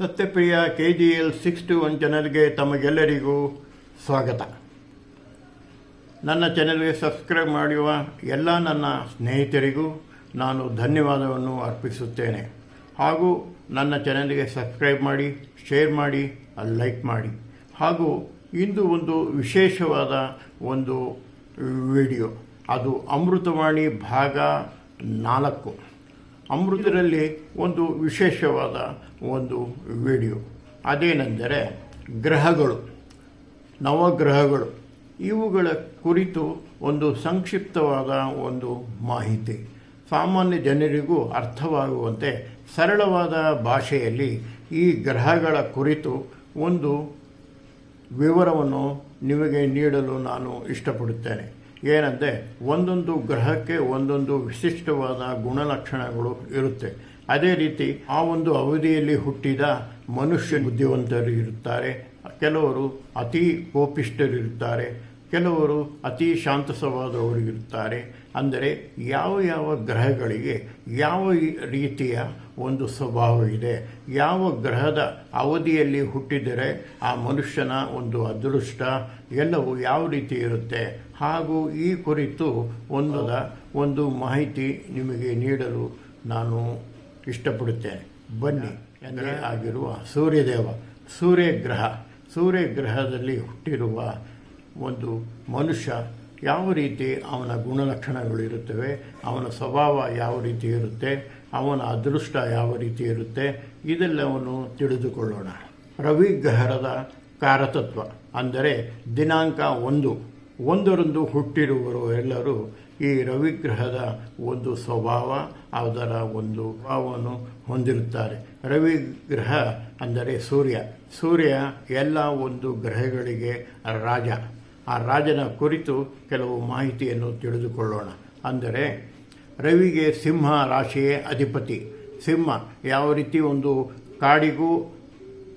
Satyapriya K G L six two one ಚಾನಲ್ಗೆ ತಮಗೆಲ್ಲರಿಗೂ ಸ್ವಾಗತ. ನನ್ನ ಚಾನೆಲ್ಗೆ ಸಬ್ಸ್ಕ್ರೈಬ್ ಮಾಡುವ ಎಲ್ಲ ನನ್ನ ಸ್ನೇಹಿತರಿಗೂ ನಾನು ಧನ್ಯವಾದವನ್ನು ಅರ್ಪಿಸುತ್ತೇನೆ. ಹಾಗೂ ನನ್ನ ಚಾನೆಲ್ಗೆ ಸಬ್ಸ್ಕ್ರೈಬ್ ಮಾಡಿ, ಶೇರ್ ಮಾಡಿ, ಲೈಕ್ ಮಾಡಿ. ಹಾಗೂ ಇಂದು ಒಂದು ವಿಶೇಷವಾದ ಒಂದು ವಿಡಿಯೋ. ಅದು ಅಮೃತವಾಣಿ ಭಾಗ ನಾಲ್ಕು. ಅಮೃತದಲ್ಲಿ ಒಂದು ವಿಶೇಷವಾದ ಒಂದು ವಿಡಿಯೋ. ಅದೇನೆಂದರೆ ಗ್ರಹಗಳು, ನವಗ್ರಹಗಳು, ಇವುಗಳ ಕುರಿತು ಒಂದು ಸಂಕ್ಷಿಪ್ತವಾದ ಒಂದು ಮಾಹಿತಿ. ಸಾಮಾನ್ಯ ಜನರಿಗೂ ಅರ್ಥವಾಗುವಂತೆ ಸರಳವಾದ ಭಾಷೆಯಲ್ಲಿ ಈ ಗ್ರಹಗಳ ಕುರಿತು ಒಂದು ವಿವರವನ್ನು ನಿಮಗೆ ನೀಡಲು ನಾನು ಇಷ್ಟಪಡುತ್ತೇನೆ. ಏನಂದರೆ ಒಂದೊಂದು ಗ್ರಹಕ್ಕೆ ಒಂದೊಂದು ವಿಶಿಷ್ಟವಾದ ಗುಣಲಕ್ಷಣಗಳು ಇರುತ್ತೆ. ಅದೇ ರೀತಿ ಆ ಒಂದು ಅವಧಿಯಲ್ಲಿ ಹುಟ್ಟಿದ ಮನುಷ್ಯ ಬುದ್ಧಿವಂತರು ಇರುತ್ತಾರೆ. ಕೆಲವರು ಅತಿ ಕೋಪಿಷ್ಠರಿರುತ್ತಾರೆ. ಕೆಲವರು ಅತಿ ಶಾಂತ ಸ್ವಭಾವದವರು ಇರುತ್ತಾರೆ. ಅಂದರೆ ಯಾವ ಯಾವ ಗ್ರಹಗಳಿಗೆ ಯಾವ ರೀತಿಯ ಒಂದು ಸ್ವಭಾವ ಇದೆ, ಯಾವ ಗ್ರಹದ ಅವಧಿಯಲ್ಲಿ ಹುಟ್ಟಿದರೆ ಆ ಮನುಷ್ಯನ ಒಂದು ಅದೃಷ್ಟ ಎಲ್ಲವೂ ಯಾವ ರೀತಿ ಇರುತ್ತೆ ಹಾಗೂ ಈ ಕುರಿತು ಒಂದದ ಒಂದು ಮಾಹಿತಿ ನಿಮಗೆ ನೀಡಲು ನಾನು ಇಷ್ಟಪಡುತ್ತೇನೆ. ಬನ್ನಿ ಅಂದರೆ ಆಗಿರುವ ಸೂರ್ಯದೇವ, ಸೂರ್ಯಗ್ರಹ. ಸೂರ್ಯಗ್ರಹದಲ್ಲಿ ಹುಟ್ಟಿರುವ ಒಂದು ಮನುಷ್ಯ ಯಾವ ರೀತಿ ಅವನ ಗುಣಲಕ್ಷಣಗಳು ಇರುತ್ತವೆ, ಅವನ ಸ್ವಭಾವ ಯಾವ ರೀತಿ ಇರುತ್ತೆ, ಅವನ ಅದೃಷ್ಟ ಯಾವ ರೀತಿ ಇರುತ್ತೆ, ಇದೆಲ್ಲವನ್ನು ತಿಳಿದುಕೊಳ್ಳೋಣ. ರವಿಗ್ರಹರದ ಕಾರತತ್ವ ಅಂದರೆ ದಿನಾಂಕ ಒಂದು. ಒಂದರಂದು ಹುಟ್ಟಿರುವರು ಎಲ್ಲರೂ ಈ ರವಿಗ್ರಹದ ಒಂದು ಸ್ವಭಾವ, ಅದರ ಒಂದು ಭಾವವನ್ನು ಹೊಂದಿರುತ್ತಾರೆ. ರವಿಗ್ರಹ ಅಂದರೆ ಸೂರ್ಯ. ಸೂರ್ಯ ಎಲ್ಲ ಒಂದು ಗ್ರಹಗಳಿಗೆ ರಾಜ. ಆ ರಾಜನ ಕುರಿತು ಕೆಲವು ಮಾಹಿತಿಯನ್ನು ತಿಳಿದುಕೊಳ್ಳೋಣ. ಅಂದರೆ, ರವಿಗೆ ಸಿಂಹ ರಾಶಿಯೇ ಅಧಿಪತಿ. ಸಿಂಹ ಯಾವ ರೀತಿ ಒಂದು ಕಾಡಿಗೂ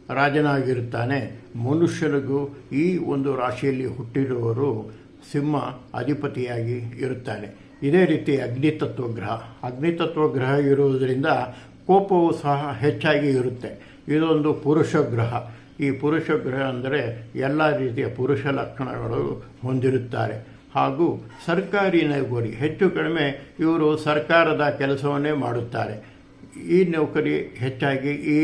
ರಾಜನಾಗಿರುತ್ತಾನೆ, ಮನುಷ್ಯನಿಗೂ ಈ ಒಂದು ರಾಶಿಯಲ್ಲಿ ಹುಟ್ಟಿರುವವರು ಸಿಂಹ ಅಧಿಪತಿಯಾಗಿ ಇರುತ್ತಾನೆ. ಇದೇ ರೀತಿ ಅಗ್ನಿತತ್ವ ಗ್ರಹ ಅಗ್ನಿತತ್ವ ಗ್ರಹ ಇರುವುದರಿಂದ ಕೋಪವು ಸಹ ಹೆಚ್ಚಾಗಿ ಇರುತ್ತೆ. ಇದೊಂದು ಪುರುಷ ಗ್ರಹ. ಈ ಪುರುಷ ಗ್ರಹ ಅಂದರೆ ಎಲ್ಲ ರೀತಿಯ ಪುರುಷ ಲಕ್ಷಣಗಳು ಹೊಂದಿರುತ್ತಾರೆ. ಹಾಗೂ ಸರ್ಕಾರಿ ನೌಕರಿ ಹೆಚ್ಚು ಕಡಿಮೆ ಇವರು ಸರ್ಕಾರದ ಕೆಲಸವನ್ನೇ ಮಾಡುತ್ತಾರೆ. ಈ ನೌಕರಿ ಹೆಚ್ಚಾಗಿ ಈ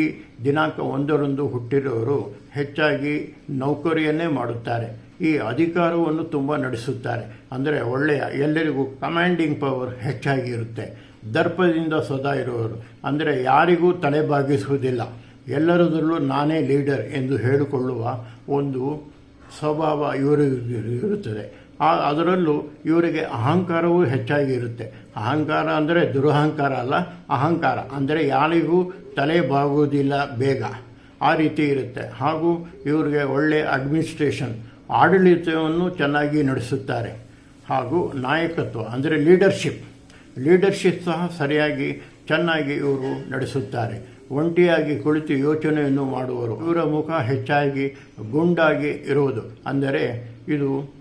ದಿನಾಂಕ ಒಂದರಂದು ಹುಟ್ಟಿರೋರು ಹೆಚ್ಚಾಗಿ ನೌಕರಿಯನ್ನೇ ಮಾಡುತ್ತಾರೆ. ಈ ಅಧಿಕಾರವನ್ನು ತುಂಬ ನಡೆಸುತ್ತಾರೆ. ಅಂದರೆ ಒಳ್ಳೆಯ, ಎಲ್ಲರಿಗೂ ಕಮಾಂಡಿಂಗ್ ಪವರ್ ಹೆಚ್ಚಾಗಿ ಇರುತ್ತೆ. ದರ್ಪದಿಂದ ಸದಾ ಇರುವವರು. ಅಂದರೆ ಯಾರಿಗೂ ತಲೆಬಾಗಿಸುವುದಿಲ್ಲ ಎಲ್ಲರದರಲ್ಲೂ ನಾನೇ ಲೀಡರ್ ಎಂದು ಹೇಳಿಕೊಳ್ಳುವ ಒಂದು ಸ್ವಭಾವ ಇವರಿಗೆ ಇರುತ್ತದೆ. ಆ, ಅದರಲ್ಲೂ ಇವರಿಗೆ ಅಹಂಕಾರವೂ ಹೆಚ್ಚಾಗಿ ಇರುತ್ತೆ. ಅಹಂಕಾರ ಅಂದರೆ ದುರಹಂಕಾರ ಅಲ್ಲ, ಅಹಂಕಾರ ಅಂದರೆ ಯಾರಿಗೂ ತಲೆ ಬಾಗುವುದಿಲ್ಲ ಬೇಗ. ಆ ರೀತಿ ಇರುತ್ತೆ. ಹಾಗೂ ಇವರಿಗೆ ಒಳ್ಳೆಯ ಅಡ್ಮಿನಿಸ್ಟ್ರೇಷನ್ ಆಡಳಿತವನ್ನು ಚೆನ್ನಾಗಿ ನಡೆಸುತ್ತಾರೆ. ಹಾಗೂ ನಾಯಕತ್ವ ಅಂದರೆ ಲೀಡರ್ಶಿಪ್ ಲೀಡರ್ಶಿಪ್ ಸಹ ಸರಿಯಾಗಿ ಚೆನ್ನಾಗಿ ಇವರು ನಡೆಸುತ್ತಾರೆ. ಒಂಟಿಯಾಗಿ ಕುಳಿತು ಯೋಚನೆಯನ್ನು ಮಾಡುವರು. ಇವರ ಮುಖ ಹೆಚ್ಚಾಗಿ ಗುಂಡಾಗಿ ಇರುವುದು. ಅಂದರೆ ಇದು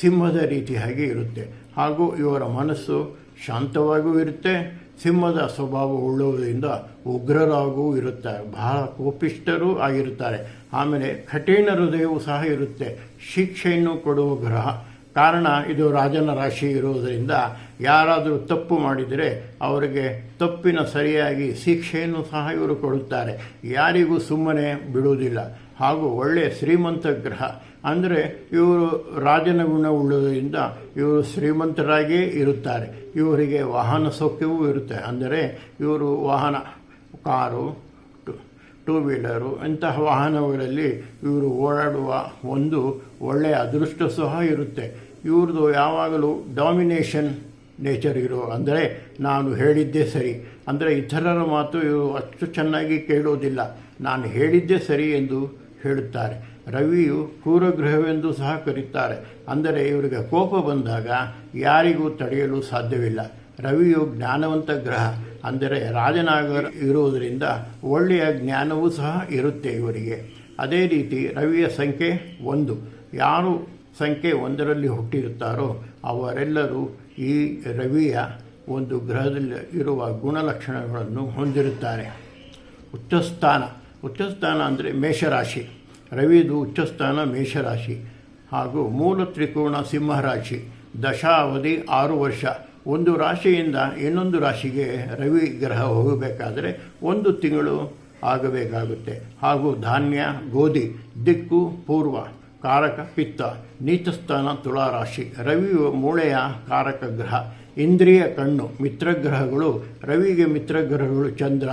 ಸಿಂಹದ ರೀತಿಯಾಗಿ ಇರುತ್ತೆ. ಹಾಗೂ ಇವರ ಮನಸ್ಸು ಶಾಂತವಾಗೂ ಇರುತ್ತೆ. ಸಿಂಹದ ಸ್ವಭಾವ ಉಳ್ಳುವುದರಿಂದ ಉಗ್ರರಾಗೂ ಇರುತ್ತಾರೆ ಬಹಳ ಕೋಪಿಷ್ಠರೂ ಆಗಿರುತ್ತಾರೆ. ಆಮೇಲೆ ಕಠಿಣ ಹೃದಯವೂ ಸಹ ಇರುತ್ತೆ. ಶಿಕ್ಷೆಯನ್ನು ಕೊಡುವ ಗ್ರಹ. ಕಾರಣ ಇದು ರಾಜನ ರಾಶಿ ಇರುವುದರಿಂದ ಯಾರಾದರೂ ತಪ್ಪು ಮಾಡಿದರೆ ಅವರಿಗೆ ತಪ್ಪಿನ ಸರಿಯಾಗಿ ಶಿಕ್ಷೆಯನ್ನು ಸಹ ಇವರು ಕೊಡುತ್ತಾರೆ. ಯಾರಿಗೂ ಸುಮ್ಮನೆ ಬಿಡುವುದಿಲ್ಲ. ಹಾಗೂ ಒಳ್ಳೆಯ ಶ್ರೀಮಂತ ಗ್ರಹ. ಅಂದರೆ ಇವರು ರಾಜನ ಗುಣ ಉಳ್ಳುವುದರಿಂದ ಇವರು ಶ್ರೀಮಂತರಾಗಿಯೇ ಇರುತ್ತಾರೆ. ಇವರಿಗೆ ವಾಹನ ಸೌಖ್ಯವೂ ಇರುತ್ತೆ. ಅಂದರೆ ಇವರು ವಾಹನ, ಕಾರು, ಟೂ ವೀಲರು ಇಂತಹ ವಾಹನಗಳಲ್ಲಿ ಇವರು ಓಡಾಡುವ ಒಂದು ಒಳ್ಳೆಯ ಅದೃಷ್ಟ ಸಹ ಇರುತ್ತೆ. ಇವ್ರದ್ದು ಯಾವಾಗಲೂ ಡಾಮಿನೇಷನ್ ನೇಚರ್ ಇರೋ ಅಂದರೆ ನಾನು ಹೇಳಿದ್ದೇ ಸರಿ. ಅಂದರೆ ಇತರರ ಮಾತು ಇವರು ಅಷ್ಟು ಚೆನ್ನಾಗಿ ಕೇಳೋದಿಲ್ಲ. ನಾನು ಹೇಳಿದ್ದೇ ಸರಿ ಎಂದು ಹೇಳುತ್ತಾರೆ. ರವಿಯು ಕೂರಗೃಹವೆಂದು ಸಹ ಕರೀತಾರೆ. ಅಂದರೆ ಇವರಿಗೆ ಕೋಪ ಬಂದಾಗ ಯಾರಿಗೂ ತಡೆಯಲು ಸಾಧ್ಯವಿಲ್ಲ. ರವಿಯು ಜ್ಞಾನವಂತ ಗ್ರಹ. ಅಂದರೆ ರಾಜನಾಗರ್ ಇರುವುದರಿಂದ ಒಳ್ಳೆಯ ಜ್ಞಾನವೂ ಸಹ ಇರುತ್ತೆ ಇವರಿಗೆ. ಅದೇ ರೀತಿ ರವಿಯ ಸಂಖ್ಯೆ ಒಂದು. ಯಾರು ಸಂಖ್ಯೆ ಒಂದರಲ್ಲಿ ಹುಟ್ಟಿರುತ್ತಾರೋ ಅವರೆಲ್ಲರೂ ಈ ರವಿಯ ಒಂದು ಗ್ರಹದಲ್ಲಿ ಇರುವ ಗುಣಲಕ್ಷಣಗಳನ್ನು ಹೊಂದಿರುತ್ತಾರೆ. ಉಚ್ಚಸ್ಥಾನ. ಉಚ್ಚಸ್ಥಾನ ಅಂದರೆ ಮೇಷರಾಶಿ. ರವಿದು ಉಚ್ಚಸ್ಥಾನ, ಮೇಷರಾಶಿ. ಹಾಗೂ ಮೂಲ ತ್ರಿಕೋಣ ಸಿಂಹರಾಶಿ. ದಶಾವಧಿ ಆರು ವರ್ಷ. ಒಂದು ರಾಶಿಯಿಂದ ಇನ್ನೊಂದು ರಾಶಿಗೆ ರವಿ ಗ್ರಹ ಹೋಗಬೇಕಾದರೆ ಒಂದು ತಿಂಗಳು ಆಗಬೇಕಾಗುತ್ತೆ. ಹಾಗೂ ಧಾನ್ಯ, ಗೋಧಿ, ದಿಕ್ಕು, ಪೂರ್ವ. ಕಾರಕ ಪಿತ್ತ, ನೀತಸ್ಥಾನ ತುಲಾರಾಶಿ ರವಿಯು ಮೂಳೆಯ ಕಾರಕ ಗ್ರಹ, ಇಂದ್ರಿಯ ಕಣ್ಣು, ಮಿತ್ರಗ್ರಹಗಳು, ರವಿಗೆ ಮಿತ್ರಗ್ರಹಗಳು ಚಂದ್ರ,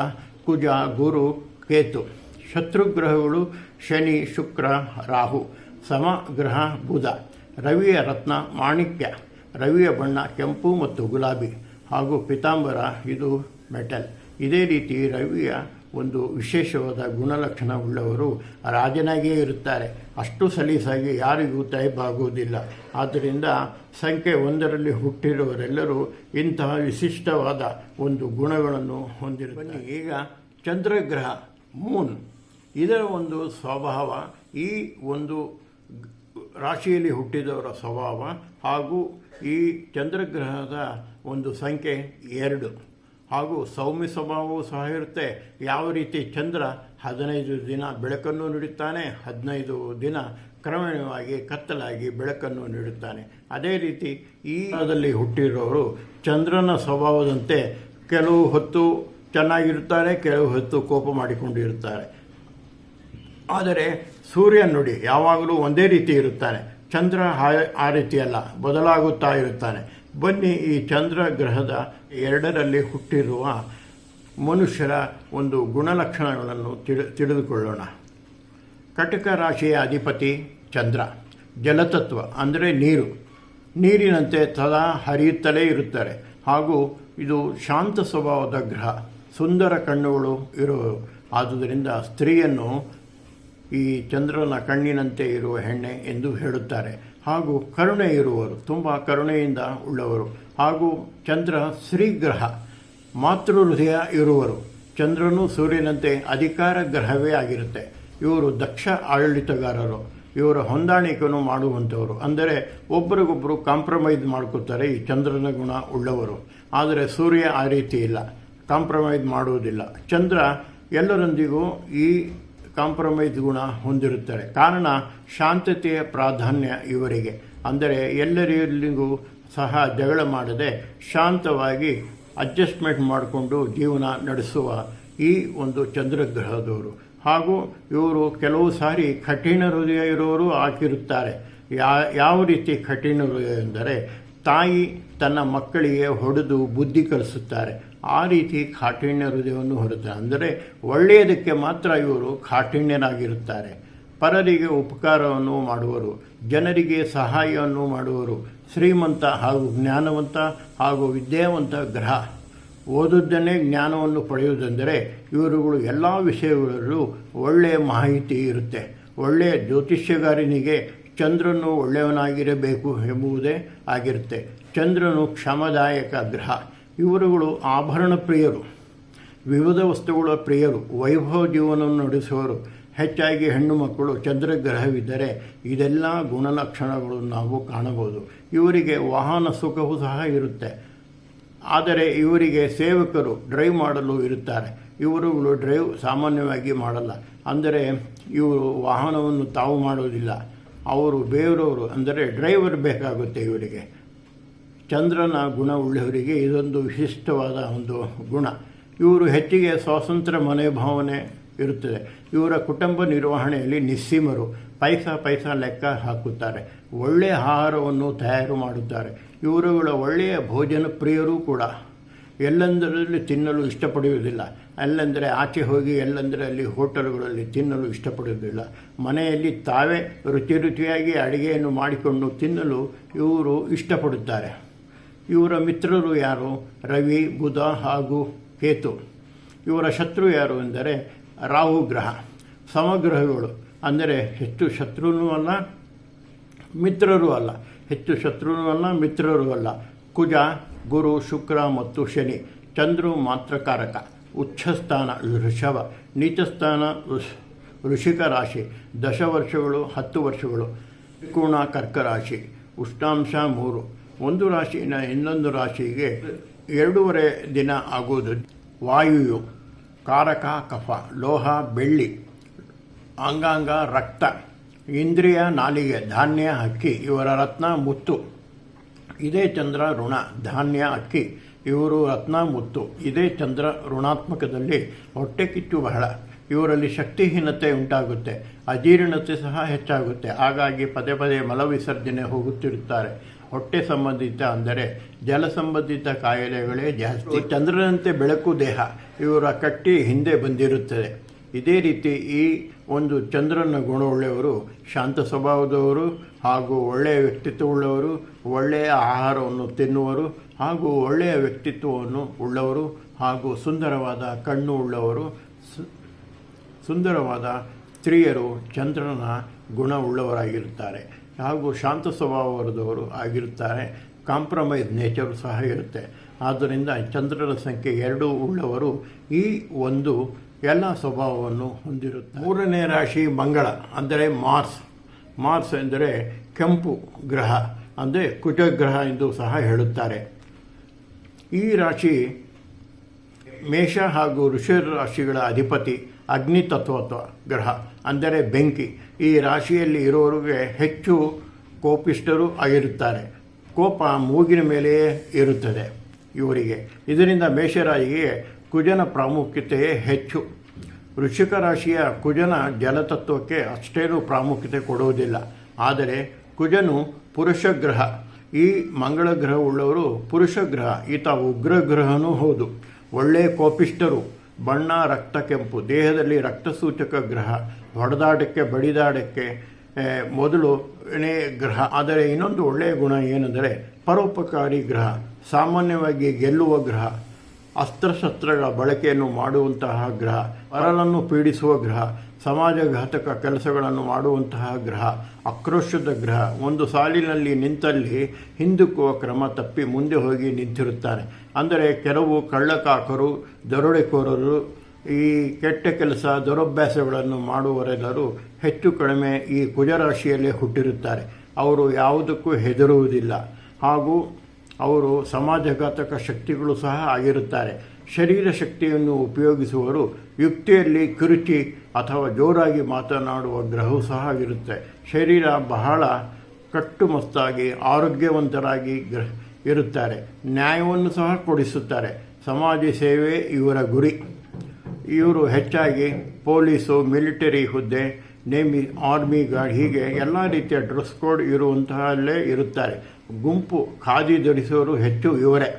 ಕುಜ, ಗುರು, ಕೇತು, ಶತ್ರುಗ್ರಹಗಳು ಶನಿ, ಶುಕ್ರ, ರಾಹು, ಸಮಗ್ರಹ ಬುಧ, ರವಿಯ ರತ್ನ ಮಾಣಿಕ್ಯ, ರವಿಯ ಬಣ್ಣ ಕೆಂಪು ಮತ್ತು ಗುಲಾಬಿ ಹಾಗೂ ಪಿತಾಂಬರ, ಇದು ಮೆಟಲ್. ಇದೇ ರೀತಿ ರವಿಯ ಒಂದು ವಿಶೇಷವಾದ ಗುಣಲಕ್ಷಣ ಉಳ್ಳವರು ರಾಜನಾಗಿಯೇ ಇರುತ್ತಾರೆ. ಅಷ್ಟು ಸಲೀಸಾಗಿ ಯಾರಿಗೂ ಆಗುವುದಿಲ್ಲ. ಆದ್ದರಿಂದ ಸಂಖ್ಯೆ ಒಂದರಲ್ಲಿ ಹುಟ್ಟಿರುವರೆಲ್ಲರೂ ಇಂತಹ ವಿಶಿಷ್ಟವಾದ ಒಂದು ಗುಣಗಳನ್ನು ಹೊಂದಿರುತ್ತಾರೆ. ಈಗ ಚಂದ್ರಗ್ರಹ, ಮೂನ್. ಇದರ ಒಂದು ಸ್ವಭಾವ, ಈ ಒಂದು ರಾಶಿಯಲ್ಲಿ ಹುಟ್ಟಿದವರ ಸ್ವಭಾವ ಹಾಗೂ ಈ ಚಂದ್ರಗ್ರಹದ ಒಂದು ಸಂಖ್ಯೆ ಎರಡು. ಹಾಗೂ ಸೌಮ್ಯ ಸ್ವಭಾವವೂ ಸಹ ಇರುತ್ತೆ. ಯಾವ ರೀತಿ ಚಂದ್ರ ಹದಿನೈದು ದಿನ ಬೆಳಕನ್ನು ನೀಡುತ್ತಾನೆ, ಹದಿನೈದು ದಿನ ಕ್ರಮೇಣವಾಗಿ ಕತ್ತಲಾಗಿ ಬೆಳಕನ್ನು ನೀಡುತ್ತಾನೆ. ಅದೇ ರೀತಿ ಈ ಕಾಲದಲ್ಲಿ ಹುಟ್ಟಿರೋರು ಚಂದ್ರನ ಸ್ವಭಾವದಂತೆ ಕೆಲವು ಹೊತ್ತು ಚೆನ್ನಾಗಿರುತ್ತಾರೆ, ಕೆಲವು ಹೊತ್ತು ಕೋಪ ಮಾಡಿಕೊಂಡಿರುತ್ತಾರೆ. ಆದರೆ ಸೂರ್ಯ ನೋಡಿ, ಯಾವಾಗಲೂ ಒಂದೇ ರೀತಿ ಇರುತ್ತಾನೆ. ಚಂದ್ರ ಆ- ರೀತಿಯಲ್ಲ, ಬದಲಾಗುತ್ತಾ ಇರುತ್ತಾನೆ. ಬನ್ನಿ ಈ ಚಂದ್ರ ಗ್ರಹದ ಎರಡರಲ್ಲಿ ಹುಟ್ಟಿರುವ ಮನುಷ್ಯರ ಒಂದು ಗುಣಲಕ್ಷಣಗಳನ್ನು ತಿಳಿ, ತಿಳಿದುಕೊಳ್ಳೋಣ. ಕಟಕ ರಾಶಿಯ ಅಧಿಪತಿ ಚಂದ್ರ. ಜಲತತ್ವ, ಅಂದರೆ ನೀರು. ನೀರಿನಂತೆ ಸದಾ ಹರಿಯುತ್ತಲೇ ಇರುತ್ತಾರೆ. ಹಾಗೂ ಇದು ಶಾಂತ ಸ್ವಭಾವದ ಗ್ರಹ. ಸುಂದರ ಕಣ್ಣುಗಳು ಇರುವವು. ಆದುದರಿಂದ ಸ್ತ್ರೀಯನ್ನು ಈ ಚಂದ್ರನ ಕಣ್ಣಿನಂತೆ ಇರುವ ಹೆಣ್ಣೆ ಎಂದು ಹೇಳುತ್ತಾರೆ. ಹಾಗೂ ಕರುಣೆ ಇರುವರು, ತುಂಬ ಕರುಣೆಯಿಂದ ಉಳ್ಳವರು. ಹಾಗೂ ಚಂದ್ರ ಶ್ರೀಗ್ರಹ ಮಾತೃ ಹೃದಯ ಇರುವರು. ಚಂದ್ರನು ಸೂರ್ಯನಂತೆ ಅಧಿಕಾರ ಗ್ರಹವೇ ಆಗಿರುತ್ತೆ. ಇವರು ದಕ್ಷ ಆಡಳಿತಗಾರರು. ಇವರ ಹೊಂದಾಣಿಕೆಯನ್ನು ಮಾಡುವಂಥವರು. ಅಂದರೆ ಒಬ್ಬರಿಗೊಬ್ಬರು ಕಾಂಪ್ರಮೈಸ್ ಮಾಡ್ಕೋತಾರೆ ಈ ಚಂದ್ರನ ಗುಣ ಉಳ್ಳವರು. ಆದರೆ ಸೂರ್ಯ ಆ ರೀತಿ ಇಲ್ಲ. ಕಾಂಪ್ರಮೈಸ್ ಮಾಡುವುದಿಲ್ಲ. ಚಂದ್ರ ಎಲ್ಲರೊಂದಿಗೂ ಈ ಕಾಂಪ್ರಮೈಸ್ ಗುಣ ಹೊಂದಿರುತ್ತಾರೆ. ಕಾರಣ ಶಾಂತತೆಯ ಪ್ರಾಧಾನ್ಯ ಇವರಿಗೆ. ಅಂದರೆ ಎಲ್ಲರಿಗೂ ಸಹ ಜಗಳ ಮಾಡದೆ ಶಾಂತವಾಗಿ ಅಡ್ಜಸ್ಟ್ಮೆಂಟ್ ಮಾಡಿಕೊಂಡು ಜೀವನ ನಡೆಸುವ ಈ ಒಂದು ಚಂದ್ರಗ್ರಹದವರು. ಹಾಗೂ ಇವರು ಕೆಲವು ಸಾರಿ ಕಠಿಣ ಹೃದಯ ಇರೋರು ಹಾಕಿರುತ್ತಾರೆ ಯಾವ ರೀತಿ ಕಠಿಣ ಹೃದಯ ಎಂದರೆ ತಾಯಿ ತನ್ನ ಮಕ್ಕಳಿಗೆ ಹೊಡೆದು ಬುದ್ಧಿ ಕಲಿಸುತ್ತಾರೆ. ಆ ರೀತಿ ಕಾಠಿಣ್ಯ ಹೃದಯವನ್ನು ಹೊರತಾರೆ ಅಂದರೆ ಒಳ್ಳೆಯದಕ್ಕೆ ಮಾತ್ರ ಇವರು ಕಾಠಿಣ್ಯನಾಗಿರುತ್ತಾರೆ ಪರರಿಗೆ ಉಪಕಾರವನ್ನು ಮಾಡುವರು, ಜನರಿಗೆ ಸಹಾಯವನ್ನು ಮಾಡುವರು. ಶ್ರೀಮಂತ ಹಾಗೂ ಜ್ಞಾನವಂತ ಹಾಗೂ ವಿದ್ಯಾವಂತ ಗ್ರಹ. ಓದುದನ್ನೇ ಜ್ಞಾನವನ್ನು ಪಡೆಯುವುದೆಂದರೆ ಇವರುಗಳು ಎಲ್ಲ ವಿಷಯಗಳಲ್ಲೂ ಒಳ್ಳೆಯ ಮಾಹಿತಿ ಇರುತ್ತೆ. ಒಳ್ಳೆಯ ಜ್ಯೋತಿಷ್ಯಗಾರನಿಗೆ ಚಂದ್ರನು ಒಳ್ಳೆಯವನಾಗಿರಬೇಕು ಎಂಬುದೇ ಆಗಿರುತ್ತೆ. ಚಂದ್ರನು ಕ್ಷಮದಾಯಕ ಗ್ರಹ. ಇವರುಗಳು ಆಭರಣ ಪ್ರಿಯರು, ವಿವಿಧ ವಸ್ತುಗಳ ಪ್ರಿಯರು, ವೈಭವ ಜೀವನವನ್ನು ನಡೆಸುವರು. ಹೆಚ್ಚಾಗಿ ಹೆಣ್ಣು ಮಕ್ಕಳು ಚಂದ್ರಗ್ರಹವಿದ್ದರೆ ಇದೆಲ್ಲ ಗುಣಲಕ್ಷಣಗಳು ನಾವು ಕಾಣಬಹುದು. ಇವರಿಗೆ ವಾಹನ ಸುಖವೂ ಸಹ ಇರುತ್ತೆ. ಆದರೆ ಇವರಿಗೆ ಸೇವಕರು ಡ್ರೈವ್ ಮಾಡಲು ಇರುತ್ತಾರೆ. ಇವರುಗಳು ಡ್ರೈವ್ ಸಾಮಾನ್ಯವಾಗಿ ಮಾಡಲ್ಲ. ಅಂದರೆ ಇವರು ವಾಹನವನ್ನು ತಾವು ಮಾಡುವುದಿಲ್ಲ. ಅವರು ಬೇರೆಯವರು ಅಂದರೆ ಡ್ರೈವರ್ ಬೇಕಾಗುತ್ತೆ ಇವರಿಗೆ. ಚಂದ್ರನ ಗುಣ ಉಳ್ಳವರಿಗೆ ಇದೊಂದು ವಿಶಿಷ್ಟವಾದ ಒಂದು ಗುಣ. ಇವರು ಹೆಚ್ಚಿಗೆ ಸ್ವಾತಂತ್ರ್ಯ ಮನೋಭಾವನೆ ಇರುತ್ತದೆ. ಇವರ ಕುಟುಂಬ ನಿರ್ವಹಣೆಯಲ್ಲಿ ನಿಸ್ಸೀಮರು ಪೈಸಾ ಪೈಸಾ ಲೆಕ್ಕ ಹಾಕುತ್ತಾರೆ. ಒಳ್ಳೆಯ ಆಹಾರವನ್ನು ತಯಾರು ಮಾಡುತ್ತಾರೆ. ಇವರುಗಳ ಒಳ್ಳೆಯ ಭೋಜನ ಪ್ರಿಯರೂ ಕೂಡ. ಎಲ್ಲೆಂದರಲ್ಲಿ ತಿನ್ನಲು ಇಷ್ಟಪಡುವುದಿಲ್ಲ. ಅಲ್ಲೆಂದರೆ ಆಚೆ ಹೋಗಿ ಎಲ್ಲೆಂದರೆ ಅಲ್ಲಿ ಹೋಟೆಲ್ಗಳಲ್ಲಿ ತಿನ್ನಲು ಇಷ್ಟಪಡುವುದಿಲ್ಲ. ಮನೆಯಲ್ಲಿ ತಾವೇ ರುಚಿ ರುಚಿಯಾಗಿ ಅಡುಗೆಯನ್ನು ಮಾಡಿಕೊಂಡು ತಿನ್ನಲು ಇವರು ಇಷ್ಟಪಡುತ್ತಾರೆ. ಇವರ ಮಿತ್ರರು ಯಾರು? ರವಿ, ಬುಧ ಹಾಗೂ ಕೇತು. ಇವರ ಶತ್ರು ಯಾರು ಎಂದರೆ ರಾಹು ಗ್ರಹ. ಸಮಗ್ರಹಗಳು ಅಂದರೆ ಹೆಚ್ಚು ಶತ್ರುನೂ ಅಲ್ಲ, ಮಿತ್ರರೂ ಅಲ್ಲ. ಹೆಚ್ಚು ಶತ್ರುನೂ ಅಲ್ಲ, ಮಿತ್ರರೂ ಅಲ್ಲ. ಕುಜ, ಗುರು, ಶುಕ್ರ ಮತ್ತು ಶನಿ. ಚಂದ್ರು ಮಾತ್ರಕಾರಕ ಉಚ್ಛಸ್ಥಾನ ಋಷಭ ನೀಚಸ್ಥಾನ ಋಷ್ ವೃಷಿಕ ರಾಶಿ. ದಶ ವರ್ಷಗಳು ಹತ್ತು ವರ್ಷಗಳು. ತ್ರಿಕೋಣ ಕರ್ಕರಾಶಿ ಉಷ್ಣಾಂಶ ಮೂರು. ಒಂದು ರಾಶಿಯಿಂದ ಇನ್ನೊಂದು ರಾಶಿಗೆ ಎರಡೂವರೆ ದಿನ ಆಗುವುದು ವಾಯುವು, ಕಾರಕ, ಕಫ, ಲೋಹ, ಬೆಳ್ಳಿ, ಅಂಗಾಂಗ, ರಕ್ತ, ಇಂದ್ರಿಯ, ನಾಲಿಗೆ, ಧಾನ್ಯ, ಅಕ್ಕಿ, ಇವರ ರತ್ನ, ಮುತ್ತು. ಇದೇ ಚಂದ್ರ ಋಣ, ಧಾನ್ಯ, ಅಕ್ಕಿ, ಇವರು ರತ್ನ, ಮುತ್ತು. ಇದೇ ಚಂದ್ರ ಋಣಾತ್ಮಕದಲ್ಲಿ ಹೊಟ್ಟೆ ಕಿಚ್ಚು ಬಹಳ. ಇವರಲ್ಲಿ ಶಕ್ತಿಹೀನತೆ ಉಂಟಾಗುತ್ತೆ. ಅಜೀರ್ಣತೆ ಸಹ ಹೆಚ್ಚಾಗುತ್ತೆ. ಹಾಗಾಗಿ ಪದೇ ಪದೇ ಮಲವಿಸರ್ಜನೆ ಹೋಗುತ್ತಿರುತ್ತಾರೆ. ಹೊಟ್ಟೆ ಸಂಬಂಧಿತ ಅಂದರೆ ಜಲ ಸಂಬಂಧಿತ ಕಾಯಿಲೆಗಳೇ ಜಾಸ್ತಿ. ಚಂದ್ರನಂತೆ ಬೆಳಕು ದೇಹ. ಇವರ ಕಟ್ಟಿ ಹಿಂದೆ ಬಂದಿರುತ್ತದೆ. ಇದೇ ರೀತಿ ಈ ಒಂದು ಚಂದ್ರನ ಗುಣವುಳ್ಳವರು, ಶಾಂತ ಸ್ವಭಾವದವರು ಹಾಗೂ ಒಳ್ಳೆಯ ವ್ಯಕ್ತಿತ್ವವುಳ್ಳವರು, ಒಳ್ಳೆಯ ಆಹಾರವನ್ನು ತಿನ್ನುವರು ಹಾಗೂ ಒಳ್ಳೆಯ ವ್ಯಕ್ತಿತ್ವವನ್ನು ಉಳ್ಳವರು ಹಾಗೂ ಸುಂದರವಾದ ಕಣ್ಣು ಉಳ್ಳವರು ಸುಂದರವಾದ ಸ್ತ್ರೀಯರು ಚಂದ್ರನ ಗುಣವುಳ್ಳವರಾಗಿರುತ್ತಾರೆ ಹಾಗೂ ಶಾಂತ ಸ್ವಭಾವದವರು ಆಗಿರುತ್ತಾರೆ. ಕಾಂಪ್ರಮೈಸ್ ನೇಚರ್ ಸಹ ಇರುತ್ತೆ. ಆದ್ದರಿಂದ ಚಂದ್ರನ ಸಂಖ್ಯೆ ಎರಡು ಉಳ್ಳವರು ಈ ಒಂದು ಎಲ್ಲ ಸ್ವಭಾವವನ್ನು ಹೊಂದಿರುತ್ತೆ ಮೂರನೇ ರಾಶಿ ಮಂಗಳ, ಅಂದರೆ ಮಾರ್ಸ್. ಮಾರ್ಸ್ ಎಂದರೆ ಕೆಂಪು ಗ್ರಹ, ಅಂದರೆ ಕುಟಗ್ರಹ ಎಂದು ಸಹ ಹೇಳುತ್ತಾರೆ. ಈ ರಾಶಿ ಮೇಷ ಹಾಗೂ ಋಷಿ ರಾಶಿಗಳ ಅಧಿಪತಿ ಅಗ್ನಿ ತತ್ವತ್ವ ಗ್ರಹ. ಅಂದರೆ ಬೆಂಕಿ. ಈ ರಾಶಿಯಲ್ಲಿ ಇರೋರಿಗೆ ಹೆಚ್ಚು ಕೋಪಿಷ್ಟರು ಆಗಿರುತ್ತಾರೆ. ಕೋಪ ಮೂಗಿನ ಮೇಲೆಯೇ ಇರುತ್ತದೆ ಇವರಿಗೆ. ಇದರಿಂದ ಮೇಷರಾಶಿಗೆ ಕುಜನ ಪ್ರಾಮುಖ್ಯತೆಯೇ ಹೆಚ್ಚು. ವೃಶ್ಚಿಕ ರಾಶಿಯ ಕುಜನ ಜಲತತ್ವಕ್ಕೆ ಅಷ್ಟೇನೂ ಪ್ರಾಮುಖ್ಯತೆ ಕೊಡುವುದಿಲ್ಲ. ಆದರೆ ಕುಜನು ಪುರುಷ ಗ್ರಹ. ಈ ಮಂಗಳ ಗ್ರಹ ಉಳ್ಳವರು ಪುರುಷ ಗ್ರಹ, ಈತ ಉಗ್ರ ಗ್ರಹನೂ ಹೌದು. ಒಳ್ಳೆಯ ಕೋಪಿಷ್ಟರು ಬಣ್ಣ, ರಕ್ತ, ಕೆಂಪು. ದೇಹದಲ್ಲಿ ರಕ್ತಸೂಚಕ ಗ್ರಹ. ಹೊಡೆದಾಟಕ್ಕೆ ಬಡಿದಾಡಕ್ಕೆ ಮೊದಲು ಗ್ರಹ, ಆದರೆ ಇನ್ನೊಂದು ಒಳ್ಳೆಯ ಗುಣ ಏನೆಂದರೆ ಪರೋಪಕಾರಿ ಗ್ರಹ, ಸಾಮಾನ್ಯವಾಗಿ ಗೆಲ್ಲುವ ಗ್ರಹ, ಅಸ್ತ್ರಶಸ್ತ್ರಗಳ ಬಳಕೆಯನ್ನು ಮಾಡುವಂತಹ ಗ್ರಹ ಪರರನ್ನು ಪೀಡಿಸುವ ಗ್ರಹ, ಸಮಾಜಘಾತಕ ಕೆಲಸಗಳನ್ನು ಮಾಡುವಂತಹ ಗ್ರಹ, ಆಕ್ರೋಶದ ಗ್ರಹ, ಒಂದು ಸಾಲಿನಲ್ಲಿ ನಿಂತಲ್ಲಿ ಹಿಂದಕ್ಕುವ ಕ್ರಮ ತಪ್ಪಿ ಮುಂದೆ ಹೋಗಿ ನಿಂತಿರುತ್ತಾರೆ. ಅಂದರೆ ಕೆಲವು ಕಳ್ಳಕಾಕರು, ದರೋಡೆಕೋರರು ಈ ಕೆಟ್ಟ ಕೆಲಸ, ದುರಭ್ಯಾಸಗಳನ್ನು ಮಾಡುವರೆಲ್ಲರೂ ಹೆಚ್ಚು ಕಡಿಮೆ ಈ ಕುಜರಾಶಿಯಲ್ಲೇ ಹುಟ್ಟಿರುತ್ತಾರೆ. ಅವರು ಯಾವುದಕ್ಕೂ ಹೆದರುವುದಿಲ್ಲ. ಹಾಗೂ ಅವರು ಸಮಾಜಘಾತಕ ಶಕ್ತಿಗಳು ಸಹ ಆಗಿರುತ್ತಾರೆ. ಶರೀರ ಶಕ್ತಿಯನ್ನು ಉಪಯೋಗಿಸುವರು ಯುಕ್ತಿಯಲ್ಲಿ ಕಿರುಚಿ ಅಥವಾ ಜೋರಾಗಿ ಮಾತನಾಡುವ ಗ್ರಹವು ಸಹ ಇರುತ್ತೆ. ಶರೀರ ಬಹಳ ಕಟ್ಟುಮಸ್ತಾಗಿ, ಆರೋಗ್ಯವಂತರಾಗಿ ಗ್ರಹ, ಇರುತ್ತಾರೆ. ನ್ಯಾಯವನ್ನು ಸಹ ಕೊಡಿಸುತ್ತಾರೆ. ಸಮಾಜ ಸೇವೆ ಇವರ ಗುರಿ. ಇವರು ಹೆಚ್ಚಾಗಿ ಪೊಲೀಸು, ಮಿಲಿಟರಿ ಹುದ್ದೆ, ನೇಮಿ, ಆರ್ಮಿ ಗಾರ್ಡ್, ಹೀಗೆ ಎಲ್ಲ ರೀತಿಯ ಡ್ರೆಸ್ ಕೋಡ್ ಇರುವಂತಹಲ್ಲೇ ಇರುತ್ತಾರೆ. ಗುಂಪು ಖಾದಿ ಧರಿಸೋರು ಹೆಚ್ಚು ಇವರೇ.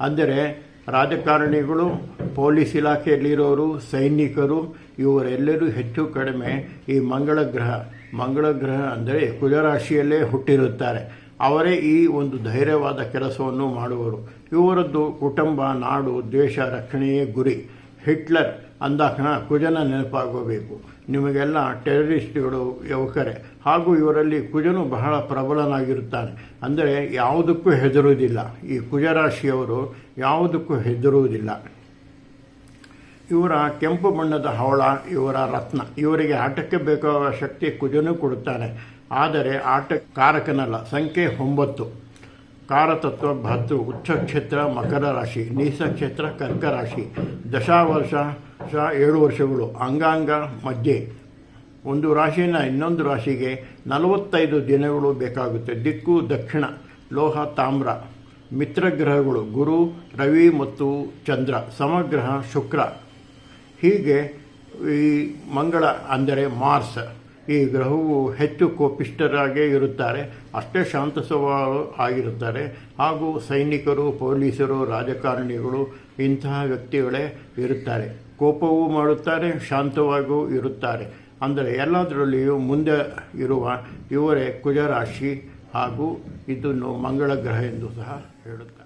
ಅಂದರೆ ರಾಜಕಾರಣಿಗಳು, ಪೊಲೀಸ್ ಇಲಾಖೆಯಲ್ಲಿರೋರು, ಸೈನಿಕರು, ಇವರೆಲ್ಲರೂ ಹೆಚ್ಚು ಕಡಿಮೆ ಈ ಮಂಗಳ ಗ್ರಹ ಮಂಗಳ ಗ್ರಹ ಅಂದರೆ ಕುಜರಾಶಿಯಲ್ಲೇ ಹುಟ್ಟಿರುತ್ತಾರೆ. ಅವರೇ ಈ ಒಂದು ಧೈರ್ಯವಾದ ಕೆಲಸವನ್ನು ಮಾಡುವರು. ಇವರದ್ದು ಕುಟುಂಬ, ನಾಡು, ದೇಶ ರಕ್ಷಣೆಯೇ ಗುರಿ. ಹಿಟ್ಲರ್ ಅಂದಾಕ್ಷಣ ಕುಜನ ನೆನಪಾಗಬೇಕು. ನಿಮಗೆಲ್ಲ ಟೆರರಿಸ್ಟ್ಗಳು ಯುವಕರೇ. ಹಾಗೂ ಇವರಲ್ಲಿ ಕುಜನು ಬಹಳ ಪ್ರಬಲನಾಗಿರುತ್ತಾನೆ. ಅಂದರೆ ಯಾವುದಕ್ಕೂ ಹೆದರುವುದಿಲ್ಲ. ಈ ಕುಜರಾಶಿಯವರು ಯಾವುದಕ್ಕೂ ಹೆದರುವುದಿಲ್ಲ. ಇವರ ಕೆಂಪು ಬಣ್ಣದ ಹವಳ, ಇವರ ರತ್ನ, ಇವರಿಗೆ ಆಟಕ್ಕೆ ಬೇಕಾದ ಶಕ್ತಿ ಕುಜನು ಕೊಡುತ್ತಾನೆ. ಆದರೆ ಆಟ ಕಾರಕನಲ್ಲ, ಸಂಖ್ಯೆ ಒಂಬತ್ತು. ಕಾರತತ್ವ ಭತ್ತು ಉಚ್ಚ ಕ್ಷೇತ್ರ, ಮಕರ ರಾಶಿ, ನೀಸ ಕ್ಷೇತ್ರ, ಕರ್ಕ ರಾಶಿ, ದಶಾವರ್ಷ ಶ ಏಳು ವರ್ಷಗಳು, ಅಂಗಾಂಗ ಮಧ್ಯೆ. ಒಂದು ರಾಶಿನ ಇನ್ನೊಂದು ರಾಶಿಗೆ ನಲವತ್ತೈದು ದಿನಗಳು ಬೇಕಾಗುತ್ತೆ. ದಿಕ್ಕು, ದಕ್ಷಿಣ, ಲೋಹ, ತಾಮ್ರ. ಮಿತ್ರಗ್ರಹಗಳು ಗುರು, ರವಿ ಮತ್ತು ಚಂದ್ರ, ಸಮಗ್ರಹ, ಶುಕ್ರ. ಹೀಗೆ ಈ ಮಂಗಳ ಅಂದರೆ ಮಾರ್ಸ್. ಈ ಗ್ರಹವು ಹೆಚ್ಚು ಕೋಪಿಷ್ಠರಾಗೇ ಇರುತ್ತಾರೆ. ಅಷ್ಟೇ ಶಾಂತ ಸ್ವಭಾವ ಆಗಿರುತ್ತಾರೆ. ಹಾಗೂ ಸೈನಿಕರು, ಪೊಲೀಸರು, ರಾಜಕಾರಣಿಗಳು ಇಂತಹ ವ್ಯಕ್ತಿಗಳೇ ಇರುತ್ತಾರೆ. ಕೋಪವೂ ಮಾಡುತ್ತಾರೆ, ಶಾಂತವಾಗೂ ಇರುತ್ತಾರೆ. ಅಂದರೆ ಎಲ್ಲದರಲ್ಲಿಯೂ ಮುಂದೆ ಇರುವ ಇವರೇ ಕುಜರಾಶಿ ಹಾಗೂ ಇದನ್ನು ಮಂಗಳ ಗ್ರಹ ಎಂದು ಸಹ ಹೇಳುತ್ತಾರೆ.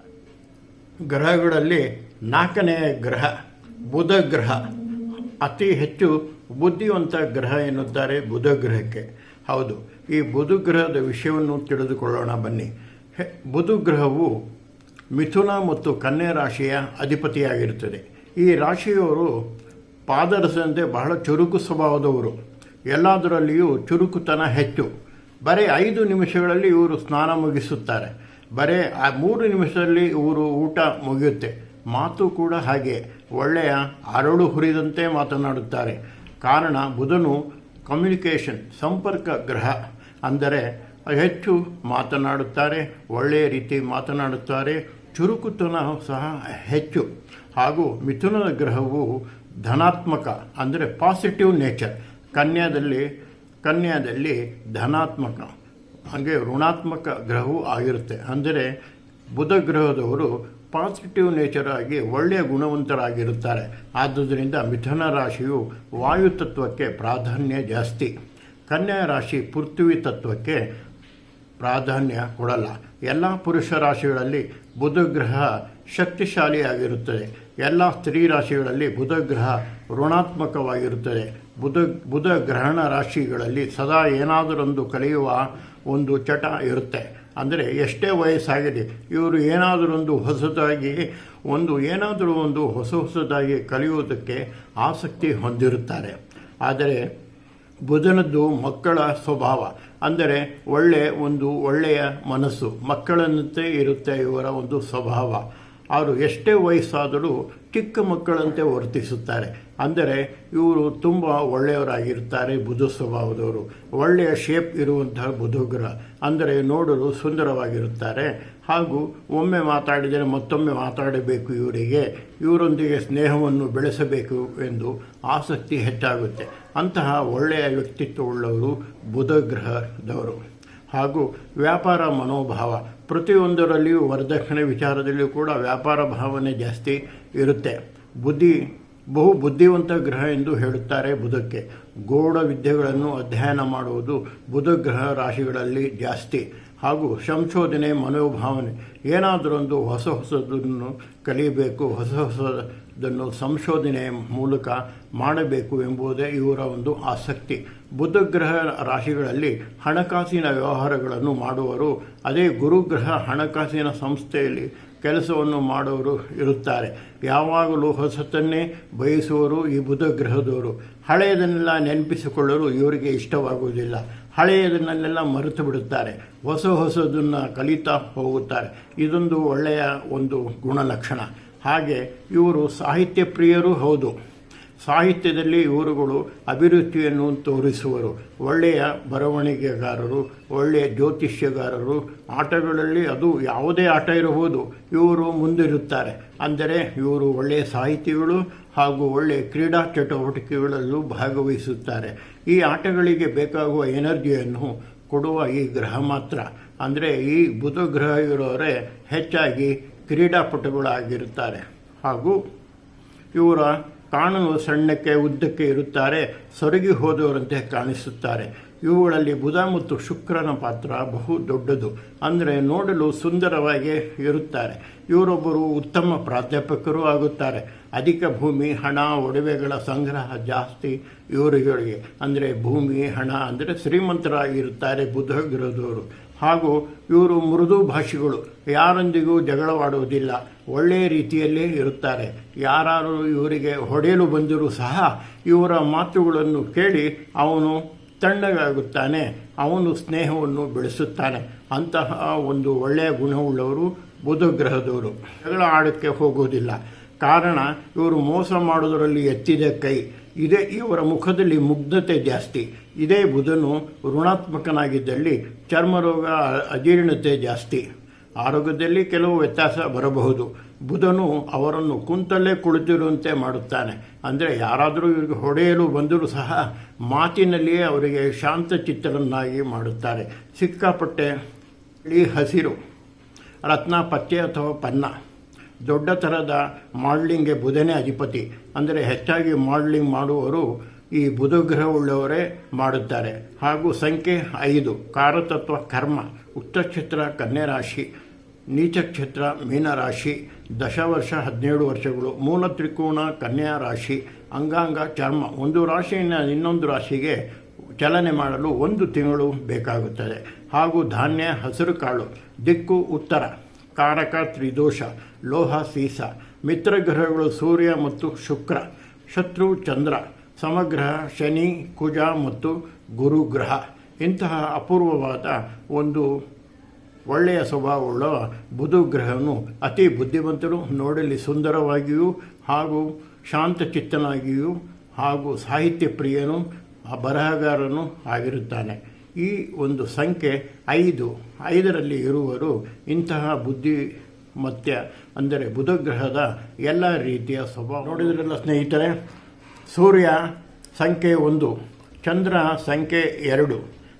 ಗ್ರಹಗಳಲ್ಲಿ ನಾಲ್ಕನೆಯ ಗ್ರಹ ಬುಧ ಗ್ರಹ. ಅತಿ ಹೆಚ್ಚು ಬುದ್ಧಿವಂತ ಗ್ರಹ ಎನ್ನುತ್ತಾರೆ ಬುಧ ಗ್ರಹಕ್ಕೆ. ಹೌದು, ಈ ಬುಧ ಗ್ರಹದ ವಿಷಯವನ್ನು ತಿಳಿದುಕೊಳ್ಳೋಣ ಬನ್ನಿ. ಬುಧ ಗ್ರಹವು ಮಿಥುನ ಮತ್ತು ಕನ್ಯೆ ರಾಶಿಯ ಅಧಿಪತಿಯಾಗಿರುತ್ತದೆ. ಈ ರಾಶಿಯವರು ಪಾದರಸದಂತೆ ಬಹಳ ಚುರುಕು ಸ್ವಭಾವದವರು. ಎಲ್ಲದರಲ್ಲಿಯೂ ಚುರುಕುತನ ಹೆಚ್ಚು. ಬರೀ ಐದು ನಿಮಿಷಗಳಲ್ಲಿ ಇವರು ಸ್ನಾನ ಮುಗಿಸುತ್ತಾರೆ. ಬರೀ ಆ ಮೂರು ನಿಮಿಷದಲ್ಲಿ ಇವರು ಊಟ ಮುಗಿಯುತ್ತೆ. ಮಾತು ಕೂಡ ಹಾಗೆ. ಒಳ್ಳೆಯ ಅರಳು ಹುರಿದಂತೆ ಮಾತನಾಡುತ್ತಾರೆ. ಕಾರಣ ಬುಧನು ಕಮ್ಯುನಿಕೇಷನ್ ಸಂಪರ್ಕ ಗ್ರಹ, ಅಂದರೆ ಹೆಚ್ಚು ಮಾತನಾಡುತ್ತಾರೆ ಒಳ್ಳೆಯ ರೀತಿ ಮಾತನಾಡುತ್ತಾರೆ, ಚುರುಕುತನ ಸಹ ಹೆಚ್ಚು. ಹಾಗೂ ಮಿಥುನದ ಗ್ರಹವು ಧನಾತ್ಮಕ, ಅಂದರೆ ಪಾಸಿಟಿವ್ ನೇಚರ್ ಕನ್ಯಾದಲ್ಲಿ ಕನ್ಯಾದಲ್ಲಿ ಧನಾತ್ಮಕ, ಹಾಗೆ ಋಣಾತ್ಮಕ ಗ್ರಹವೂ ಆಗಿರುತ್ತೆ. ಅಂದರೆ ಬುಧ ಗ್ರಹದವರು ಪಾಸಿಟಿವ್ ನೇಚರ್ ಆಗಿ ಒಳ್ಳೆಯ ಗುಣವಂತರಾಗಿರುತ್ತಾರೆ. ಆದ್ದರಿಂದ ಮಿಥುನ ರಾಶಿಯು ವಾಯು ತತ್ವಕ್ಕೆ ಪ್ರಾಧಾನ್ಯ ಜಾಸ್ತಿ. ಕನ್ಯಾ ರಾಶಿ ಪೃಥ್ವಿ ತತ್ವಕ್ಕೆ ಪ್ರಾಧಾನ್ಯ ಕೊಡಲ್ಲ. ಎಲ್ಲ ಪುರುಷ ರಾಶಿಗಳಲ್ಲಿ ಬುಧ ಗ್ರಹ ಶಕ್ತಿಶಾಲಿಯಾಗಿರುತ್ತದೆ. ಎಲ್ಲ ಸ್ತ್ರೀ ರಾಶಿಗಳಲ್ಲಿ ಬುಧ ಗ್ರಹ ಋಣಾತ್ಮಕವಾಗಿರುತ್ತದೆ. ಬುಧ ಬುಧ ಗ್ರಹಣ ರಾಶಿಗಳಲ್ಲಿ ಸದಾ ಏನಾದರೊಂದು ಕಲಿಯುವ ಒಂದು ಚಟ ಇರುತ್ತೆ. ಅಂದರೆ ಎಷ್ಟೇ ವಯಸ್ಸಾಗಿದೆ ಇವರು ಏನಾದರೊಂದು ಹೊಸದಾಗಿ ಒಂದು, ಏನಾದರೂ ಒಂದು ಹೊಸ ಹೊಸದಾಗಿ ಕಲಿಯುವುದಕ್ಕೆ ಆಸಕ್ತಿ ಹೊಂದಿರುತ್ತಾರೆ. ಆದರೆ ಬುಧನದ್ದು ಮಕ್ಕಳ ಸ್ವಭಾವ. ಅಂದರೆ ಒಳ್ಳೆಯ ಒಂದು ಒಳ್ಳೆಯ ಮನಸ್ಸು, ಮಕ್ಕಳಂತೆ ಇರುತ್ತೆ ಇವರ ಒಂದು ಸ್ವಭಾವ. ಅವರು ಎಷ್ಟೇ ವಯಸ್ಸಾದರೂ ಚಿಕ್ಕ ಮಕ್ಕಳಂತೆ ವರ್ತಿಸುತ್ತಾರೆ. ಅಂದರೆ ಇವರು ತುಂಬ ಒಳ್ಳೆಯವರಾಗಿರ್ತಾರೆ ಬುಧ ಸ್ವಭಾವದವರು. ಒಳ್ಳೆಯ ಶೇಪ್ ಇರುವಂತಹ ಬುಧಗ್ರಹ. ಅಂದರೆ ನೋಡಲು ಸುಂದರವಾಗಿರುತ್ತಾರೆ. ಹಾಗೂ ಒಮ್ಮೆ ಮಾತಾಡಿದರೆ ಮತ್ತೊಮ್ಮೆ ಮಾತಾಡಬೇಕು ಇವರಿಗೆ. ಇವರೊಂದಿಗೆ ಸ್ನೇಹವನ್ನು ಬೆಳೆಸಬೇಕು ಎಂದು ಆಸಕ್ತಿ ಹೆಚ್ಚಾಗುತ್ತೆ. ಅಂತಹ ಒಳ್ಳೆಯ ವ್ಯಕ್ತಿತ್ವವುಳ್ಳವರು ಬುಧಗ್ರಹದವರು. ಹಾಗೂ ವ್ಯಾಪಾರ ಮನೋಭಾವ. ಪ್ರತಿಯೊಂದರಲ್ಲಿಯೂ ವರದಕ್ಷಿಣೆ ವಿಚಾರದಲ್ಲಿಯೂ ಕೂಡ ವ್ಯಾಪಾರ ಭಾವನೆ ಜಾಸ್ತಿ. ಇರುತ್ತೆ. ಬುದ್ಧಿ, ಬಹು ಬುದ್ಧಿವಂತ ಗ್ರಹ ಎಂದು ಹೇಳುತ್ತಾರೆ ಬುಧಕ್ಕೆ. ಗೋಡ ವಿದ್ಯೆಗಳನ್ನು ಅಧ್ಯಯನ ಮಾಡುವುದು ಬುಧ ಗ್ರಹ ರಾಶಿಗಳಲ್ಲಿ ಜಾಸ್ತಿ. ಹಾಗೂ ಸಂಶೋಧನೆ, ಮನೋಭಾವನೆ, ಏನಾದರೊಂದು ಹೊಸ ಹೊಸದನ್ನು ಕಲಿಯಬೇಕು, ಹೊಸ ಹೊಸದನ್ನು ಸಂಶೋಧನೆ ಮೂಲಕ ಮಾಡಬೇಕು ಎಂಬುದೇ ಇವರ ಒಂದು ಆಸಕ್ತಿ. ಬುಧ ಗ್ರಹ ರಾಶಿಗಳಲ್ಲಿ ಹಣಕಾಸಿನ ವ್ಯವಹಾರಗಳನ್ನು ಮಾಡುವರು. ಅದೇ ಗುರುಗ್ರಹ ಹಣಕಾಸಿನ ಸಂಸ್ಥೆಯಲ್ಲಿ ಕೆಲಸವನ್ನು ಮಾಡುವರು ಇರುತ್ತಾರೆ. ಯಾವಾಗಲೂ ಹೊಸತನ್ನೇ ಬಯಸುವರು ಈ ಬುಧ ಗ್ರಹದವರು ಹಳೆಯದನ್ನೆಲ್ಲ ನೆನಪಿಸಿಕೊಳ್ಳಲು ಇವರಿಗೆ ಇಷ್ಟವಾಗುವುದಿಲ್ಲ. ಹಳೆಯದನ್ನೆಲ್ಲ ಮರೆತು ಬಿಡುತ್ತಾರೆ. ಹೊಸ ಹೊಸದನ್ನು ಕಲಿತಾ ಹೋಗುತ್ತಾರೆ. ಇದೊಂದು ಒಳ್ಳೆಯ ಒಂದು ಗುಣಲಕ್ಷಣ. ಹಾಗೆ ಇವರು ಸಾಹಿತ್ಯ ಪ್ರಿಯರೂ ಹೌದು. ಸಾಹಿತ್ಯದಲ್ಲಿ ಇವರುಗಳು ಅಭಿರುಚಿಯನ್ನು ತೋರಿಸುವರು. ಒಳ್ಳೆಯ ಬರವಣಿಗೆಗಾರರು, ಒಳ್ಳೆಯ ಜ್ಯೋತಿಷ್ಯಗಾರರು, ಆಟಗಳಲ್ಲಿ ಅದು ಯಾವುದೇ ಆಟ ಇರಬಹುದು. ಇವರು ಮುಂದಿರುತ್ತಾರೆ. ಅಂದರೆ ಇವರು ಒಳ್ಳೆಯ ಸಾಹಿತಿಗಳು ಹಾಗೂ ಒಳ್ಳೆಯ ಕ್ರೀಡಾ ಚಟುವಟಿಕೆಗಳಲ್ಲೂ ಭಾಗವಹಿಸುತ್ತಾರೆ. ಈ ಆಟಗಳಿಗೆ ಬೇಕಾಗುವ ಎನರ್ಜಿಯನ್ನು ಕೊಡುವ ಈ ಗ್ರಹ ಮಾತ್ರ. ಅಂದರೆ ಈ ಬುಧ ಗ್ರಹ ಇರೋರೇ ಹೆಚ್ಚಾಗಿ ಕ್ರೀಡಾಪಟುಗಳಾಗಿರುತ್ತಾರೆ. ಹಾಗೂ ಇವರ ಕಾಣಲು ಸಣ್ಣಕ್ಕೆ, ಉದ್ದಕ್ಕೆ ಇರುತ್ತಾರೆ, ಸೊರಗಿ ಹೋದವರಂತೆ ಕಾಣಿಸುತ್ತಾರೆ. ಇವುಗಳಲ್ಲಿ ಬುಧ ಮತ್ತು ಶುಕ್ರನ ಪಾತ್ರ ಬಹು ದೊಡ್ಡದು. ಅಂದರೆ ನೋಡಲು ಸುಂದರವಾಗಿ ಇರುತ್ತಾರೆ. ಇವರೊಬ್ಬರು ಉತ್ತಮ ಪ್ರಾಧ್ಯಾಪಕರು ಆಗುತ್ತಾರೆ. ಅಧಿಕ ಭೂಮಿ, ಹಣ, ಒಡವೆಗಳ ಸಂಗ್ರಹ ಜಾಸ್ತಿ ಇವರುಗಳಿಗೆ. ಅಂದರೆ ಭೂಮಿ, ಹಣ ಅಂದರೆ ಶ್ರೀಮಂತರಾಗಿರುತ್ತಾರೆ ಬುಧ, ಗ್ರಹದವರು. ಹಾಗೂ ಇವರು ಮೃದು ಭಾಷಿಗಳು. ಯಾರೊಂದಿಗೂ ಜಗಳವಾಡುವುದಿಲ್ಲ. ಒಳ್ಳೆಯ ರೀತಿಯಲ್ಲೇ ಇರುತ್ತಾರೆ. ಯಾರು ಇವರಿಗೆ ಹೊಡೆಯಲು ಬಂದರೂ ಸಹ ಇವರ ಮಾತುಗಳನ್ನು ಕೇಳಿ ಅವನು ತಣ್ಣಗಾಗುತ್ತಾನೆ. ಅವನು ಸ್ನೇಹವನ್ನು ಬೆಳೆಸುತ್ತಾನೆ. ಅಂತಹ ಒಂದು ಒಳ್ಳೆಯ ಗುಣವುಳ್ಳವರು ಬುಧ ಗ್ರಹದವರು ಜಗಳ ಆಡಕ್ಕೆ ಹೋಗುವುದಿಲ್ಲ. ಕಾರಣ ಇವರು ಮೋಸ ಮಾಡೋದರಲ್ಲಿ ಎತ್ತಿದ ಕೈ. ಇದೇ, ಇವರ ಮುಖದಲ್ಲಿ ಮುಗ್ಧತೆ ಜಾಸ್ತಿ. ಇದೇ ಬುಧನು ಋಣಾತ್ಮಕನಾಗಿದ್ದಲ್ಲಿ ಚರ್ಮರೋಗ, ಅಜೀರ್ಣತೆ ಜಾಸ್ತಿ. ಆರೋಗ್ಯದಲ್ಲಿ ಕೆಲವು ವ್ಯತ್ಯಾಸ ಬರಬಹುದು. ಬುಧನು ಅವರನ್ನು ಕುಂತಲ್ಲೇ ಕುಳಿತಿರುವಂತೆ ಮಾಡುತ್ತಾನೆ. ಅಂದರೆ ಯಾರಾದರೂ ಇವರಿಗೆ ಹೊಡೆಯಲು ಬಂದರೂ ಸಹ ಮಾತಿನಲ್ಲಿಯೇ ಅವರಿಗೆ ಶಾಂತ ಚಿತ್ತರನ್ನಾಗಿ ಮಾಡುತ್ತಾರೆ. ಸಿಕ್ಕಾಪಟ್ಟೆ ಹಸಿರು ರತ್ನ ಪತ್ತೆ ಅಥವಾ ಪನ್ನ. ದೊಡ್ಡ ಥರದ ಮಾಡಲಿಂಗ್ಗೆ ಬುಧನೇ ಅಧಿಪತಿ. ಅಂದರೆ ಹೆಚ್ಚಾಗಿ ಮಾಡಲಿಂಗ್ ಮಾಡುವವರು ಈ ಬುಧಗ್ರಹವುಳ್ಳವರೇ ಮಾಡುತ್ತಾರೆ. ಹಾಗೂ ಸಂಖ್ಯೆ ಐದು, ಕಾರತತ್ವ ಕರ್ಮ ಉತ್ತಕ್ಷೇತ್ರ ಕನ್ಯೆ ರಾಶಿ ನೀಚಕ್ಷೇತ್ರ ಮೀನರಾಶಿ ದಶವರ್ಷ ಹದಿನೇಳು ವರ್ಷಗಳು, ಮೂಲ ತ್ರಿಕೋಣ ಕನ್ಯಾ ರಾಶಿ, ಅಂಗಾಂಗ ಚರ್ಮ, ಒಂದು ರಾಶಿಯಿಂದ ಇನ್ನೊಂದು ರಾಶಿಗೆ ಚಲನೆ ಮಾಡಲು ಒಂದು ತಿಂಗಳು ಬೇಕಾಗುತ್ತದೆ. ಹಾಗೂ ಧಾನ್ಯ, ಹಸಿರು ಕಾಳು, ದಿಕ್ಕು, ಉತ್ತರ. ಕಾರಕ ತ್ರಿದೋಷ, ಲೋಹ ಸೀಸ, ಮಿತ್ರಗ್ರಹಗಳು ಸೂರ್ಯ ಮತ್ತು ಶುಕ್ರ, ಶತ್ರು ಚಂದ್ರ ಸಮಗ್ರಹ ಶನಿ, ಕುಜ ಮತ್ತು ಗುರುಗ್ರಹ. ಇಂತಹ ಅಪೂರ್ವವಾದ ಒಂದು ಒಳ್ಳೆಯ ಸ್ವಭಾವವುಳ್ಳ ಬುಧ ಗ್ರಹನು ಅತಿ ಬುದ್ಧಿವಂತನು, ನೋಡಲಿ ಸುಂದರವಾಗಿಯೂ ಹಾಗೂ ಶಾಂತಚಿತ್ತನಾಗಿಯೂ ಹಾಗೂ ಸಾಹಿತ್ಯ ಪ್ರಿಯನು ಬರಹಗಾರನು ಆಗಿರುತ್ತಾನೆ. ಈ ಒಂದು ಸಂಖ್ಯೆ ಐದು. ಐದರಲ್ಲಿ ಇರುವರು ಇಂತಹ ಬುದ್ಧಿ ಮತ್ತೆ ಅಂದರೆ ಬುಧಗ್ರಹದ ಎಲ್ಲ ರೀತಿಯ ಸ್ವಭಾವ. ನೋಡಿದ್ರಲ್ಲ ಸ್ನೇಹಿತರೆ ಸೂರ್ಯ ಸಂಖ್ಯೆ ಒಂದು ಚಂದ್ರ ಸಂಖ್ಯೆ ಎರಡು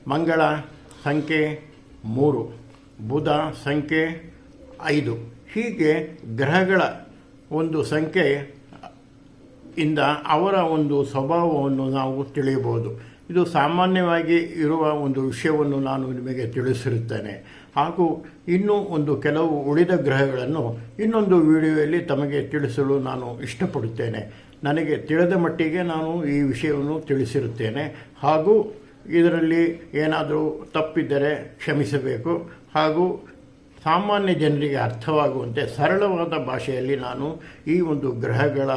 ಮಂಗಳ ಸಂಖ್ಯೆ ಮೂರು ಬುಧ ಸಂಖ್ಯೆ ಐದು. ಹೀಗೆ ಗ್ರಹಗಳ ಒಂದು ಸಂಖ್ಯೆ ಇಂದ ಅವರ ಒಂದು ಸ್ವಭಾವವನ್ನು ನಾವು ತಿಳಿಯಬಹುದು. ಇದು ಸಾಮಾನ್ಯವಾಗಿ ಇರುವ ಒಂದು ವಿಷಯವನ್ನು ನಾನು ನಿಮಗೆ ತಿಳಿಸಿರುತ್ತೇನೆ. ಹಾಗೂ ಇನ್ನೂ ಒಂದು ಕೆಲವು ಉಳಿದ ಗ್ರಹಗಳನ್ನು ಇನ್ನೊಂದು ವಿಡಿಯೋಯಲ್ಲಿ ತಮಗೆ ತಿಳಿಸಲು ನಾನು ಇಷ್ಟಪಡುತ್ತೇನೆ. ನನಗೆ ತಿಳಿದ ಮಟ್ಟಿಗೆ ನಾನು ಈ ವಿಷಯವನ್ನು ತಿಳಿಸಿರುತ್ತೇನೆ. ಹಾಗೂ ಇದರಲ್ಲಿ ಏನಾದರೂ ತಪ್ಪಿದ್ದರೆ ಕ್ಷಮಿಸಬೇಕು. ಹಾಗೂ ಸಾಮಾನ್ಯ ಜನರಿಗೆ ಅರ್ಥವಾಗುವಂತೆ ಸರಳವಾದ ಭಾಷೆಯಲ್ಲಿ ನಾನು ಈ ಒಂದು ಗ್ರಹಗಳ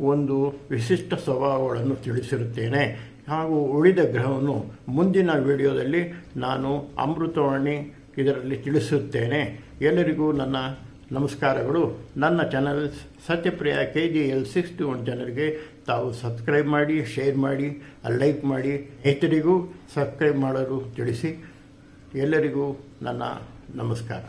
ಒಂದು ವಿಶಿಷ್ಟ ಸ್ವಭಾವಗಳನ್ನು ತಿಳಿಸಿರುತ್ತೇನೆ. ಹಾಗೂ ಉಳಿದ ಗ್ರಹವನ್ನು ಮುಂದಿನ ವಿಡಿಯೋದಲ್ಲಿ ನಾನು ಅಮೃತವಾಣಿ ಇದರಲ್ಲಿ ತಿಳಿಸುತ್ತೇನೆ. ಎಲ್ಲರಿಗೂ ನನ್ನ ನಮಸ್ಕಾರಗಳು. ನನ್ನ channel Satyapriya K G L six two one ಚಾನಲ್ಗೆ ತಾವು ಸಬ್ಸ್ಕ್ರೈಬ್ ಮಾಡಿ ಶೇರ್ ಮಾಡಿ ಲೈಕ್ ಮಾಡಿ ಹೆಚ್ಚರಿಗೂ ಸಬ್ಸ್ಕ್ರೈಬ್ ಮಾಡಲು ತಿಳಿಸಿ. ಎಲ್ಲರಿಗೂ ನನ್ನ ನಮಸ್ಕಾರ.